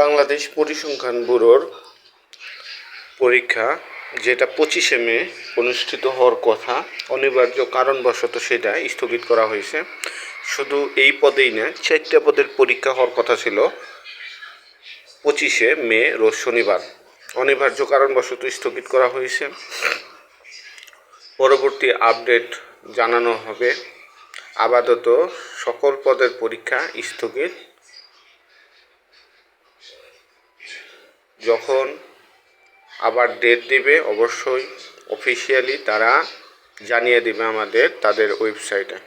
বাংলাদেশ পরিসংখ্যান ব্যুরোর পরীক্ষা, যেটা পঁচিশে মে অনুষ্ঠিত হওয়ার কথা, অনিবার্য কারণবশত সেটা স্থগিত করা হয়েছে। শুধু এই পদেই না, চারটা পদের পরীক্ষা হওয়ার কথা ছিল পঁচিশে মে রোজ শনিবার। অনিবার্য কারণবশত স্থগিত করা হয়েছে। পরবর্তী আপডেট জানানো হবে। আপাতত সকল পদের পরীক্ষা স্থগিত যখন আবার ডেট দেবে অবশ্যই অফিসিয়ালি তারা জানিয়ে দেবে আমাদের তাদের ওয়েবসাইটে